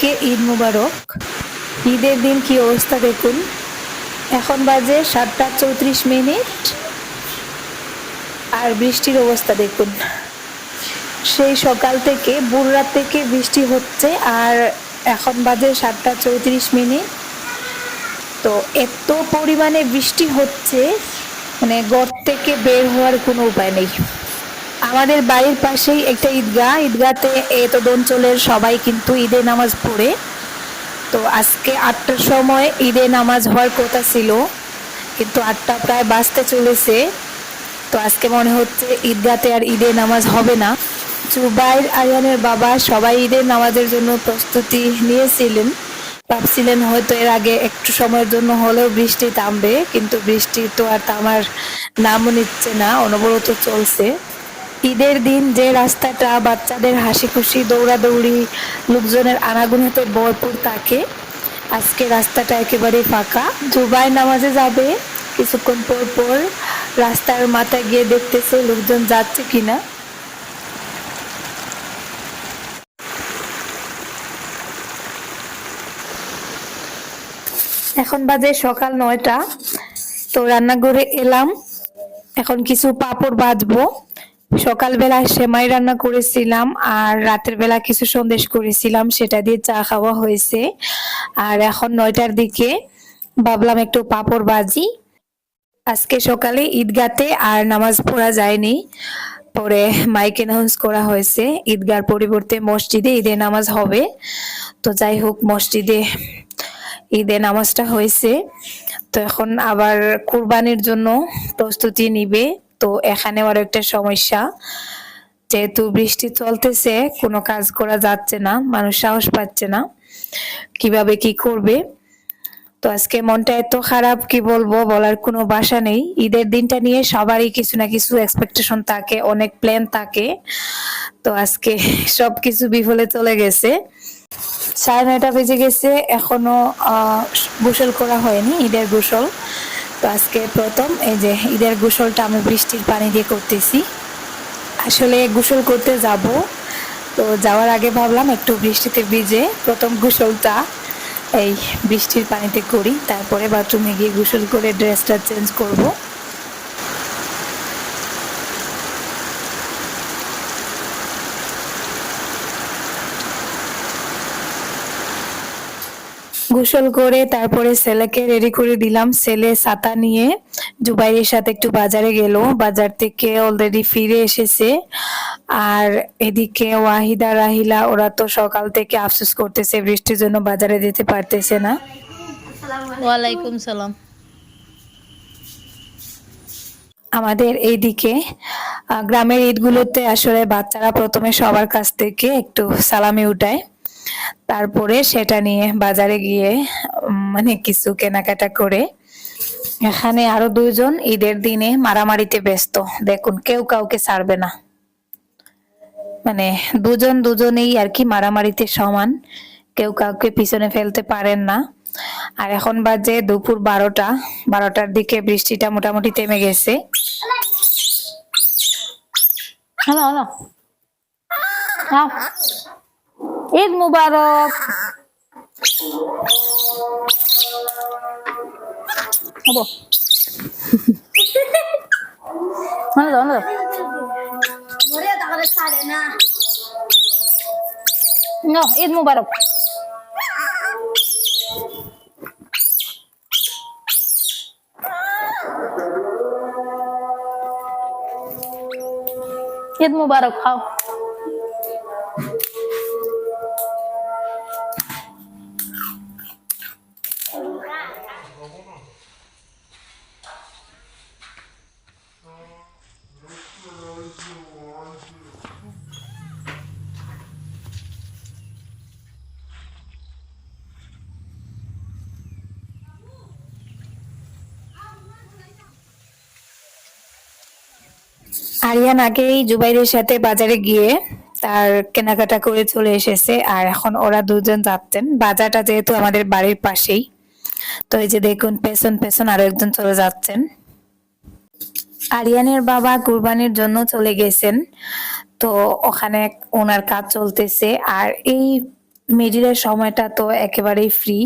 সবাইকে ঈদ মুবারক। ঈদের দিন কি অবস্থা দেখুন। এখন বাজে সাতটা চৌত্রিশ মিনিট। আর বৃষ্টির অবস্থা দেখুন। সেই সকাল থেকে বুড়রাত থেকে বৃষ্টি হচ্ছে আর এখন বাজে সাতটা চৌত্রিশ মিনিট। তো এত পরিমাণে বৃষ্টি হচ্ছে মানে ঘর থেকে বের হওয়ার কোনো উপায় নেই। আমাদের বাড়ির পাশেই একটা ঈদগাহ। ঈদগাতে এত অঞ্চলের সবাই কিন্তু ঈদের নামাজ পড়ে। তো আজকে আটটার সময় ঈদের নামাজ হওয়ার কথা ছিল, কিন্তু আটটা প্রায় বাজতে চলেছে। তো আজকে মনে হচ্ছে ঈদগাতে আর ঈদের নামাজ হবে না। জুবাইর আরিয়ানের বাবা সবাই ঈদের নামাজের জন্য প্রস্তুতি নিয়েছিলেন। ভাবছিলেন হয়তো এর আগে একটু সময়ের জন্য হলেও বৃষ্টি থামবে, কিন্তু বৃষ্টি তো আর থামার নামও নিচ্ছে না, অনবরত চলছে। ঈদের দিন যে রাস্তাটা বাচ্চাদের হাসি খুশি দৌড়াদৌড়ি, লোকজনের আনাগুনাতে ভরপুর থাকে, আজকে রাস্তাটা একেবারে ফাঁকা। জুবাই নামাজে যাবে, কিছুক্ষণ পর পর রাস্তার মাথায় গিয়ে দেখতেছে লোকজন যাচ্ছে কিনা। এখন বাজে সকাল নয়টা, তো রান্নাঘরে এলাম। এখন কিছু পাপড় ভাজবো সকালবেলা সেমাই রান্না করেছিলাম আর রাতের বেলা কিছু সন্দেশ করেছিলাম, সেটা দিয়ে চা খাওয়া হয়েছে। আর এখন নয়টার দিকে ভাবলাম একটু পাপড় ভাজি। আজকে সকালে ঈদগাতে আর নামাজ পড়া যায়নি, পরে মাইক অ্যানাউন্স করা হয়েছে। ঈদগার পরিবর্তে মসজিদে ঈদে নামাজ হবে। তো যাই হোক, মসজিদে ঈদে নামাজটা হয়েছে। তো এখন আবার কুরবানির জন্য প্রস্তুতি নিবে। তো এখানে আরও একটা সমস্যা। যেহেতু বৃষ্টি চলতেছে, কোনো কাজ করা যাচ্ছে না, মানুষ সাহস পাচ্ছে না। কীভাবে কি করবে? তো আজকে মনটা এত খারাপ, কি বলব, বলার কোনো বাসা নেই। ঈদের দিনটা নিয়ে সবারই কিছু না কিছু এক্সপেকটেশন থাকে, অনেক প্ল্যান থাকে। তো আজকে সবকিছু বিফলে চলে গেছে। সাড়ে নয়টা বেজে গেছে, এখনও গোসল করা হয়নি, ঈদের গোসল। তো আজকে প্রথম এই যে ঈদের গোসলটা আমি বৃষ্টির পানি দিয়ে করতেছি। আসলে গোসল করতে যাব, তো যাওয়ার আগে ভাবলাম একটু বৃষ্টিতে ভিজে প্রথম গোসলটা এই বৃষ্টির পানিতে করি, তারপরে বাথরুমে গিয়ে গোসল করে ড্রেসটা চেঞ্জ করব। গোসল করে তারপরে ছেলেকে রেডি করে দিলাম। ছেলে ছাতা নিয়ে জুবাইরের সাথে একটু বাজারে গেল। বাজার থেকে অলরেডি ফিরে এসেছে। আর এদিকে ওয়াহিদা রাহিলা ওরা তো সকাল থেকে আফসোস করতেছে বৃষ্টির জন্য বাজারে যেতে পারতেছে না। ওয়ালাইকুম সালাম। আমাদের এইদিকে গ্রামের ঈদগুলোতে আসলে বাচ্চারা প্রথমে সবার কাছ থেকে একটু সালামি উঠায়। তারপরে সেটা নিয়ে বাজারে গিয়ে মানে কিছু কেনাকাটা করে, এখানে আরও দুইজন ঈদের দিনে মারামারিতে ব্যস্ত। দেখুন, কেউ কাউকে ছাড়বে না। মানে দুজন দুজনেই আর কি মারামারিতে সমান। কেউ কাউকে পিছনে ফেলতে পারেন না। আর এখন বাজে দুপুর বারোটা। বারোটার দিকে বৃষ্টিটা মোটামুটি থেমে গেছে। Hello hello. ঈদ মুবারক হব hello hello No, Eid Mubarak Eid Mubarak খাও আরিয়ান আগেই জুবাইরের সাথে বাজারে গিয়ে তার কেনাকাটা করে চলে এসেছে, আর এখন ওরা দুজন যাচ্ছেন। বাজারটা যেহেতু আমাদের বাড়ির পাশেই। তো এই যে দেখুন, পেছন পেছন আরও একজন চলে যাচ্ছেন। আরিয়ানের বাবা কুরবানির জন্য চলে গেছেন। তো ওখানে ওনার কাজ চলতেছে, আর এই মিডিলের সময়টা তো একেবারেই ফ্রি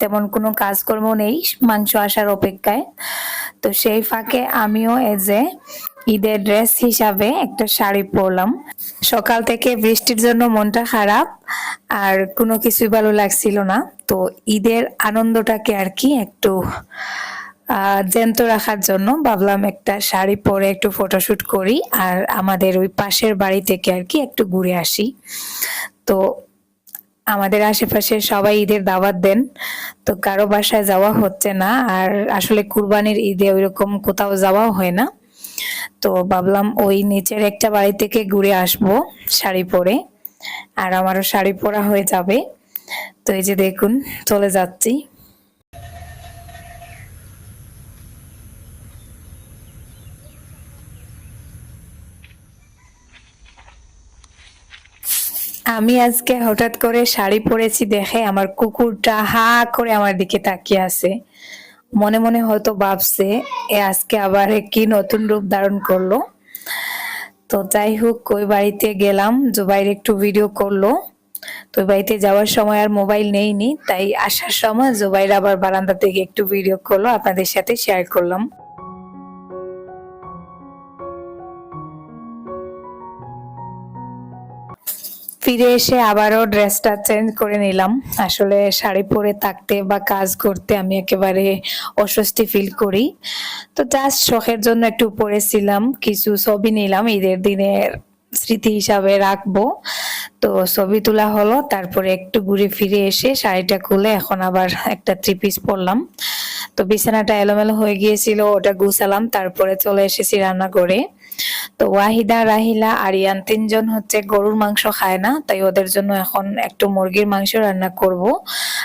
তেমন কোনো কাজকর্ম নেই, মাংস আসার অপেক্ষায়। তো সেই ফাঁকে আমিও এজ ঈদের ড্রেস হিসাবে একটা শাড়ি পরলাম। সকাল থেকে বৃষ্টির জন্য মনটা খারাপ, আর কোনো কিছুই ভালো লাগছিল না। তো ঈদের আনন্দটাকে আর কি একটু জ্যান্ত রাখার জন্য ভাবলাম একটা শাড়ি পরে একটু ফটোশুট করি, আর আমাদের ওই পাশের বাড়ি থেকে আর কি একটু ঘুরে আসি। তো আমাদের আশেপাশে সবাই ঈদের দাওয়াত দেন। তো কারও বাসায় যাওয়া হচ্ছে না, আর আসলে কুরবানির ঈদে ওইরকম কোথাও যাওয়াও হয় না। তো ভাবলাম ওই নিচের একটা বাড়ি থেকে ঘুরে আসব শাড়ি পরে। আর আমারও শাড়ি পরা হয়ে যাবে। তো এই যে দেখুন, চলে যাচ্ছি। আমি আজকে হঠাৎ করে শাড়ি পরেছি দেখে আমার কুকুরটা হা করে আমার দিকে তাকিয়ে আছে। মনে মনে হয়তো ভাবছে, এ আজকে আবার কি নতুন রূপ ধারণ করল। তো যাই হোক, ওই বাড়িতে গেলাম, জুবাইর একটু ভিডিও করল। তো ওই বাড়িতে যাওয়ার সময় আর মোবাইল নেইনি, তাই আসার সময় জুবাইর আবার বারান্দা থেকে একটু ভিডিও করল, আপনাদের সাথে শেয়ার করলাম। ফিরে এসে আবারও ড্রেসটা চেঞ্জ করে নিলাম। আসলে শাড়ি পরে থাকতে বা কাজ করতে আমি একেবারে অস্বস্তি ফিল করি। তো জাস্ট শখের জন্য একটু পরেছিলাম কিছু ছবি নিলাম, ঈদের দিনের স্মৃতি হিসাবে রাখব। তো ছবি তোলা হলো, তারপরে একটু ঘুরে ফিরে এসে শাড়িটা খুলে এখন আবার একটা থ্রি পিস পরলাম। তো বিছানাটা এলোমেলো হয়ে গিয়েছিল, ওটা গুছালাম, তারপরে চলে এসেছি রান্না করে তো ওয়াহিদা, রাহিলা আর ইয়ান তিনজন হচ্ছে গরুর মাংস খায় না, তাই ওদের জন্য এখন একটু মুরগির মাংস রান্না করব।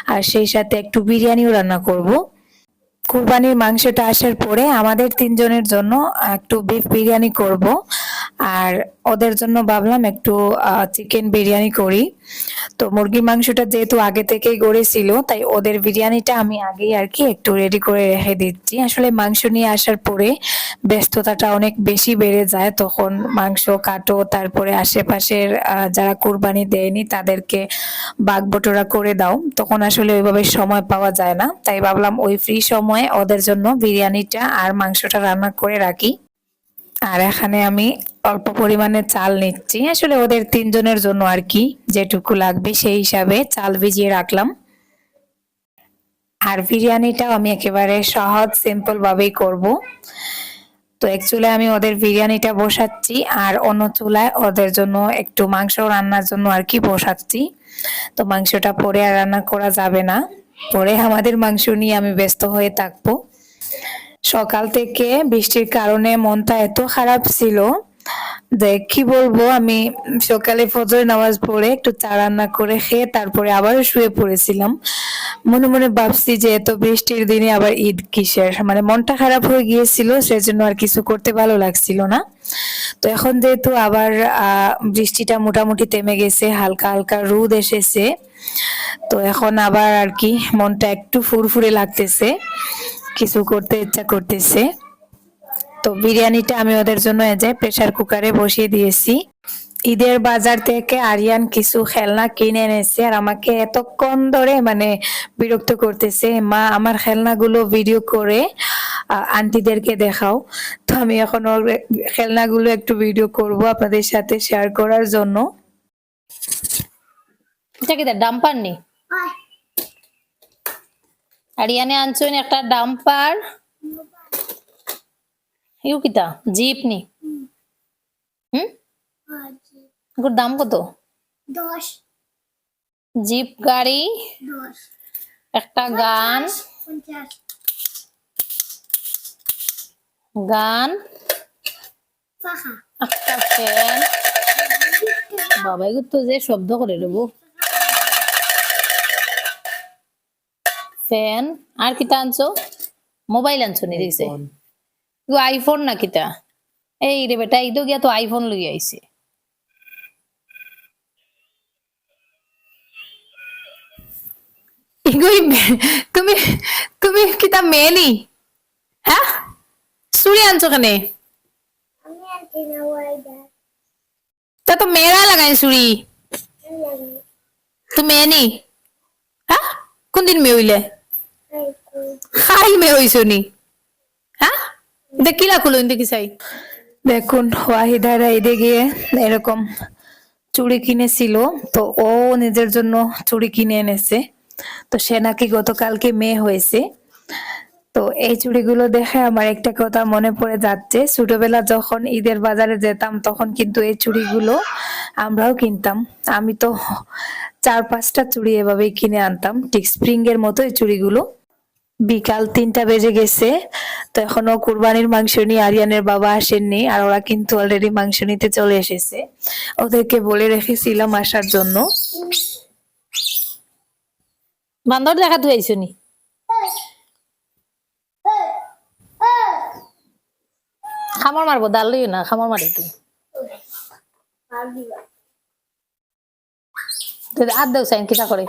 আর সেই সাথে একটু বিরিয়ানিও রান্না করব। কুরবানির মাংসটা আসার পরে আমাদের তিনজনের জন্য একটু বিফ বিরিয়ানি করব। আর ওদের জন্য ভাবলাম একটু চিকেন বিরিয়ানি করি। তো মুরগির মাংসটা যেহেতু আগে থেকেই গড়েছিল, তাই ওদের বিরিয়ানিটা আমি আগেই আর কি একটু রেডি করে রেখে দিচ্ছি। আসলে মাংস নিয়ে আসার পরে ব্যস্ততাটা অনেক বেশি বেড়ে যায়, তখন মাংস কাটো, তারপরে আশেপাশের যারা কুরবানি দেয়নি তাদেরকে বাগবটোরা করে দাও। তখন আসলে ওইভাবে সময় পাওয়া যায় না, তাই ভাবলাম ওই ফ্রি সময়ে ওদের জন্য বিরিয়ানিটা আর মাংসটা রান্না করে রাখি। আর এখানে আমি অল্প পরিমাণে চাল নিচ্ছি। আসলে ওদের তিনজনের জন্য আর কি যেটুকু লাগবে সেই হিসাবে চাল ভিজিয়ে রাখলাম। আর বিরিয়ানিটাও আমি একেবারে সহজ সিম্পল ভাবেই করব। তো এক চুলায় আমি ওদের বিরিয়ানিটা বসাচ্ছি আর অন্য চুলায় ওদের জন্য একটু মাংস রান্নার জন্য আর কি বসাচ্ছি। তো মাংসটা পরে আর রান্না করা যাবে না। পরে আমাদের মাংস নিয়ে আমি ব্যস্ত হয়ে থাকব। সকাল থেকে বৃষ্টির কারণে মনটা এত খারাপ ছিল যে কি বলব, আমি সকালে ফজর নামাজ পড়ে একটু চা রান্না করে খেয়ে তারপরে আবারও শুয়ে পড়েছিলাম। মনে মনে ভাবছি যে এত বৃষ্টির দিনে আবার ঈদ কিসের? মানে মনটা খারাপ হয়ে গিয়েছিল, সেজন্য আর কিছু করতে ভালো লাগছিল না। তো এখন যেহেতু আবার বৃষ্টিটা মোটামুটি থেমে গেছে, হালকা হালকা রোদ এসেছে, তো এখন আবার আর কি মনটা একটু ফুরফুরে লাগতেছে। কিছু করতে ইচ্ছা করতেছে। তো বিরিয়ানিটা আমি ওদের জন্য যে প্রেসার কুকারে বসিয়ে দিয়েছি। ঈদের বাজার থেকে আরিয়ান কিছু খেলনা কিনে এনেছে আর আমাকে এতক্ষণ ধরে মানে বিরক্ত করতেছে মা আমার খেলনাগুলো ভিডিও করে আন্টিদেরকে দেখাও। তো আমি এখন ওর খেলনাগুলো একটু ভিডিও করব আপনাদের সাথে শেয়ার করার জন্য। এটা কি ডাম্পার আরিয়ানে আনছুন একটা ডাম্পার। ইউ কিতা জিপ নি হুম? ওর দাম কত? দশ। জিপ গাড়ি একটা গান। গান। একটা ফ্যান। বাবা এগুলো তো যে শব্দ করে দেবো ফ্যান আর কিতা আনছো? মোবাইল আনছো নি ইগো আইফোন না কিতা? এই রে বেটা ইদো গিয়া তো আইফোন লই আইছে। ইগুই তুমি তুমি কিতা মেয়ে নি হ্যাঁ চুরি আনছো কেনে? তা তো মেয়েরা লাগাই লাগাই। তুমি মেয়ে হ্যাঁ কোনদিন মেয়ে হইলে? খাই মেয়ে হইছো নি। হ্যাঁ দেখিলা কুলো দেখি চাই। দেখুন, ওয়াহিদারা ঈদে গিয়ে এরকম চুড়ি কিনেছিল, তো ও নিজের জন্য চুড়ি কিনে এনেছে। তো সে নাকি গতকালকে মেয়ে হয়েছে। তো এই চুড়িগুলো দেখে আমার একটা কথা মনে পড়ে যাচ্ছে। ছোটবেলা যখন ঈদের বাজারে যেতাম, তখন কিন্তু এই চুড়িগুলো আমরাও কিনতাম। আমি তো চার পাঁচটা চুড়ি এভাবেই কিনে আনতাম। ঠিক স্প্রিং এর মতো এই চুড়িগুলো। বিকাল তিনটা বেজে গেছে। তো এখনও কুরবানির মাংস নিয়ে আরিয়ানের বাবা আসেননি আর ওরা কিন্তু অলরেডি মাংস নিতে চলে এসেছে। ওদেরকে বলে রেখেছিলাম আসার জন্য। বান্দর দেখা তুই আইছো নি। খামর মারবো ডাল লইও না, খামর মারি তুই আর দেও সাইন কিটা করে।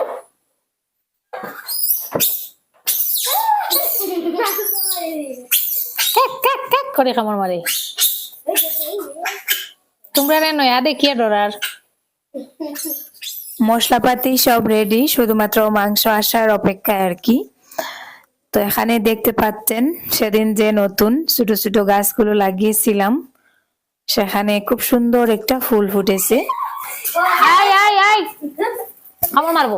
করে খামর মারে। তোমরা রে নয়া দেখিয়ে ডরার মশলাপাতি সব রেডি শুধুমাত্র মাংস আসার অপেক্ষায় আর কি। তো এখানে দেখতে পাচ্ছেন সেদিন যে নতুন ছোট ছোট গাছগুলো লাগিয়েছিলাম সেখানে খুব সুন্দর একটা ফুল ফুটেছে। আয় আয় আয়। খামর মারবো।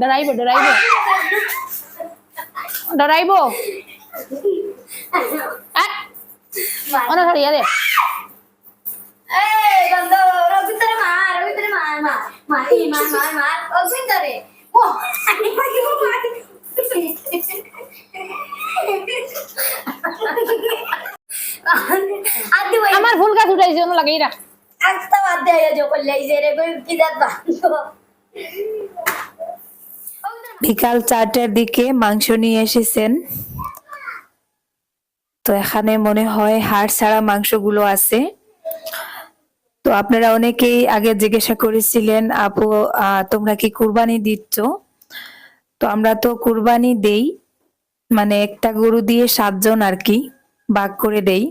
ডরাইবো ডরাইবো। ডরাইবো। এই গন্ধ রবিন্দরে মার। আমার ফুল গাছ উঠাইছে অন্য লাগাই রাখ একটা বাদ যে করলে রে কই কি বিকাল চারটার দিকে মাংস নিয়ে এসেছেন। তো এখানে মনে হয় হাড় ছাড়া মাংসগুলো আছে। তো আপনারা অনেকেই আগে জিজ্ঞাসা করেছিলেন আপু আহ, তোমরা কি কুরবানি দিচ্ছ? তো আমরা তো কুরবানি দেই মানে একটা গরু দিয়ে সাতজন আর কি। ভাগ করে দেই।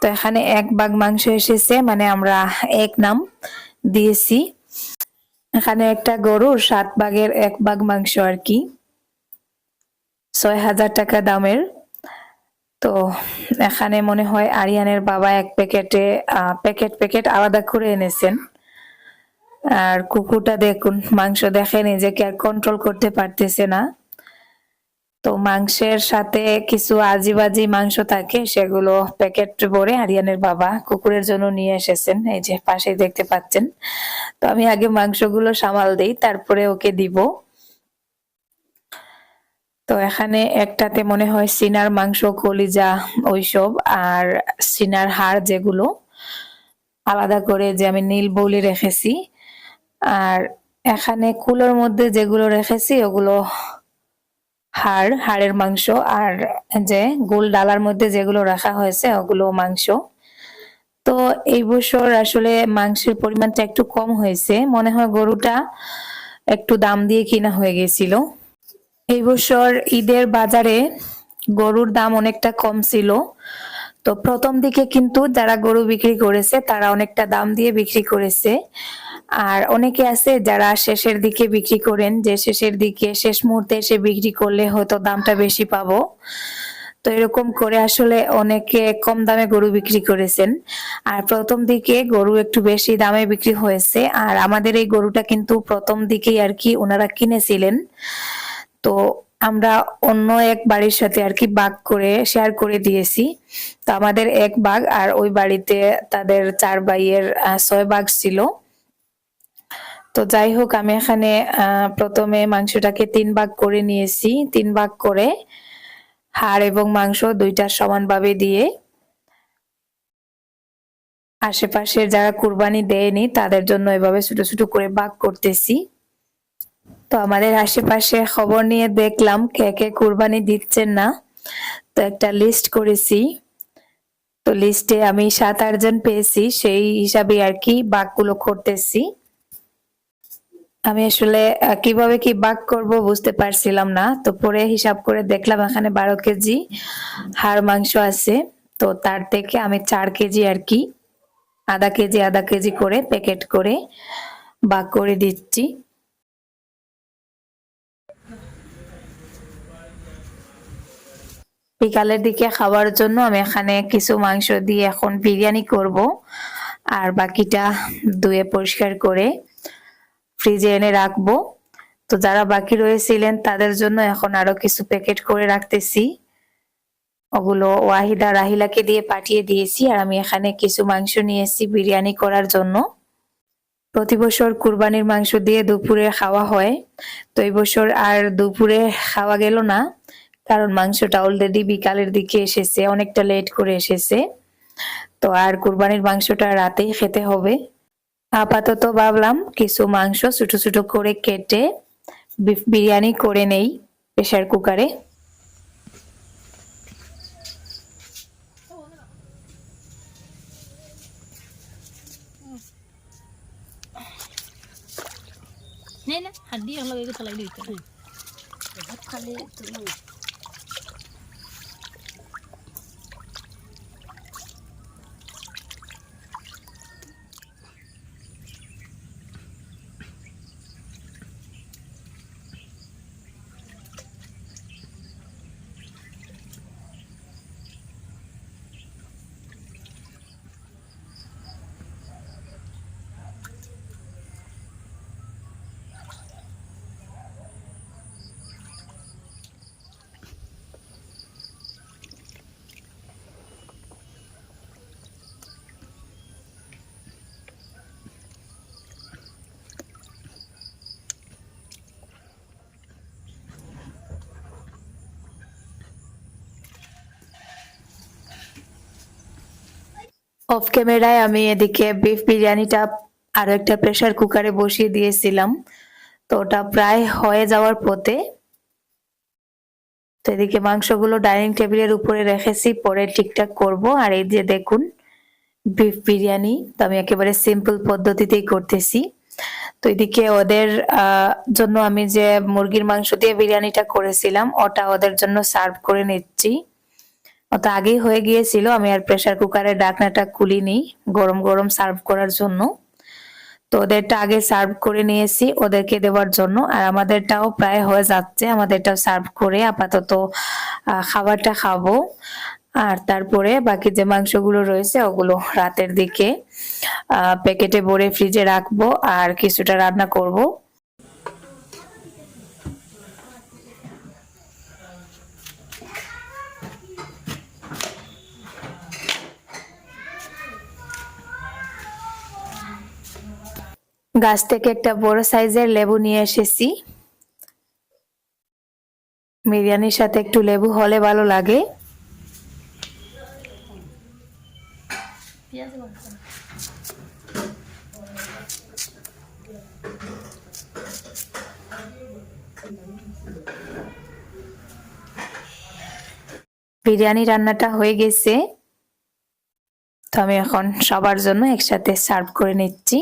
তো এখানে এক ভাগ মাংস এসেছে মানে আমরা এক নাম দিয়েছি। এখানে একটা গরুর সাত ভাগের এক ভাগ মাংস আর কি। ছয় হাজার টাকা দামের। তো এখানে মনে হয় আরিয়ানের বাবা এক প্যাকেটে প্যাকেট প্যাকেট আলাদা করে এনেছেন। আর কুকুরটা দেখুন, মাংস দেখে নিজেকে আর কন্ট্রোল করতে পারতেছে না। তো মাংসের সাথে কিছু আজিবাজি মাংস থাকে, সেগুলো প্যাকেট ভরে আরিয়ানের বাবা কুকুরের জন্য নিয়ে এসেছেন, এই যে পাশেই দেখতে পাচ্ছেন। তো আমি আগে মাংসগুলো সামাল দেই, তারপরে ওকে দিব। তো এখানে একটাতে মনে হয় সিনার মাংস, কলিজা, ওইসব আর সিনার হাড় যেগুলো। আলাদা করে যে আমি নীল বৌলি রেখেছি। আর এখানে কুলোর মধ্যে যেগুলো রেখেছি, ওগুলো হাড়, হাড়ের মাংস আর যে গোল ডালার মধ্যে যেগুলো রাখা হয়েছে ওগুলো মাংস। তো এই বছর আসলে মাংসের পরিমাণটা একটু কম হয়েছে। মনে হয় গরুটা একটু দাম দিয়ে কিনা হয়ে গেছিল। এই বছর ঈদের বাজারে গরুর দাম অনেকটা কম ছিল। তো প্রথম দিকে কিন্তু যারা গরু বিক্রি করেছে তারা অনেকটা দাম দিয়ে বিক্রি করেছে। আর অনেকে আছে যারা শেষের দিকে বিক্রি করেন, যে শেষের দিকে, শেষ মুহূর্তে এসে বিক্রি করলে হয়তো দামটা বেশি পাবো। তো এরকম করে আসলে অনেকে কম দামে গরু বিক্রি করেছেন। আর প্রথম দিকে গরু একটু বেশি দামে বিক্রি হয়েছে। আর আমাদের এই গরুটা কিন্তু প্রথম দিকেই আর কি ওনারা কিনেছিলেন। তো আমরা অন্য এক বাড়ির সাথে আর কি বাঘ করে শেয়ার করে দিয়েছি। তো আমাদের এক বাঘ আর ওই বাড়িতে তাদের চার ভাইয়ের ছয় বাঘ ছিল। তো যাই হোক, আমি এখানে প্রথমে মাংসটাকে তিন ভাগ করে নিয়েছি। তিন ভাগ করে হাড় এবং মাংস দুইটা সমানভাবে দিয়ে আশেপাশের যারা কুরবানি দেয়নি, তাদের জন্য এভাবে ছোট ছোট করে ভাগ করতেছি। তো আমাদের আশেপাশে খবর নিয়ে দেখলাম কে কে কুরবানি দিচ্ছেন না। তো একটা লিস্ট করেছি। তো লিস্টে আমি সাত আটজন পেয়েছি, সেই হিসাবে আর কি বাঘগুলো করতেছি। আমি আসলে কীভাবে কি বাক করব বুঝতে পারছিলাম না। তো পরে হিসাব করে দেখলাম এখানে বারো কেজি হাড় মাংস আছে। তো তার থেকে আমি চার কেজি আর কি, আধা কেজি আধা কেজি করে প্যাকেট করে বাক করে দিচ্ছি। বিকালের দিকে খাওয়ার জন্য আমি এখানে কিছু মাংস দিয়ে এখন বিরিয়ানি করব। আর বাকিটা ধুয়ে পরিষ্কার করে ফ্রিজে এনে রাখব। তো যারা বাকি রয়েছিলেন, তাদের জন্য এখন আরও কিছু প্যাকেট করে রাখতেছি। ওগুলো ওয়াহিদা রাহিলাকে দিয়ে পাঠিয়ে দিয়েছি আর আমি এখানে কিছু মাংস নিয়েছি বিরিয়ানি করার জন্য। প্রতি বছর কুরবানির মাংস দিয়ে দুপুরে খাওয়া হয়। তো এই বছর আর দুপুরে খাওয়া গেল না, কারণ মাংসটা অলরেডি বিকালের দিকে এসেছে, অনেকটা লেট করে এসেছে। তো আর কুরবানির মাংসটা রাতেই খেতে হবে। আপাতত ভাবলাম কিছু মাংস ছোট ছোট করে কেটে বিরিয়ানি করে নেই প্রেসার কুকারে। নে না হাড্ডি আমার লগে কথা লাগি দিতে খালি তুমি অফ ক্যামেরায় আমি এদিকে বিফ বিরিয়ানিটা আরও একটা প্রেসার কুকারে বসিয়ে দিয়েছিলাম। তো ওটা প্রায় হয়ে যাওয়ার পথে তো এদিকে মাংসগুলো ডাইনিং টেবিলের উপরে রেখেছি, পরে ঠিকঠাক করব। আর এই যে দেখুন বিফ বিরিয়ানি, তো আমি একেবারে সিম্পল পদ্ধতিতেই করতেছি। তো এদিকে ওদের জন্য আমি যে মুরগির মাংস দিয়ে বিরিয়ানিটা করেছিলাম, ওটা ওদের জন্য সার্ভ করে নিচ্ছি। ওটা আগেই হয়ে গিয়েছিল, আমি আর প্রেসার কুকারের ঢাকনাটা খুলিনি, গরম গরম সার্ভ করার জন্য। তো ওদেরটা আগে সার্ভ করে নিয়েছি, ওদেরকে দেওয়ার জন্য। আর আমাদেরটাও প্রায় হয়ে যাচ্ছে, আমাদেরটাও সার্ভ করে আপাতত খাবারটা খাব। আর তারপরে বাকি যে মাংসগুলো রয়েছে, ওগুলো রাতের দিকে প্যাকেটে ভরে ফ্রিজে রাখব, আর কিছুটা রান্না করব। গাছ থেকে একটা বড় সাইজের লেবু নিয়ে এসেছি। বিরিয়ানির সাথে একটু লেবু হলে ভালো লাগে। বিরিয়ানি রান্নাটা হয়ে গেছে। তো আমি এখন সবার জন্য একসাথে সার্ভ করে নিচ্ছি।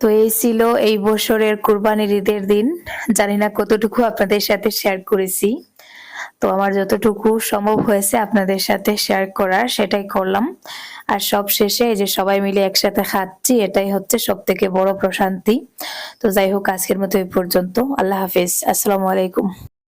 তো এই ছিল এই বছরের কোরবানির ঈদের দিন। জানি না কতটুকু আপনাদের সাথে শেয়ার করেছি। তো আমার যতটুকু সম্ভব হয়েছে আপনাদের সাথে শেয়ার করার, সেটাই করলাম। আর সব শেষে এই যে সবাই মিলে একসাথে খাচ্ছি, এটাই হচ্ছে সব থেকে বড় প্রশান্তি। তো যাই হোক, আজকের মতো এই পর্যন্ত। আল্লাহ হাফিজ। আসসালামু আলাইকুম।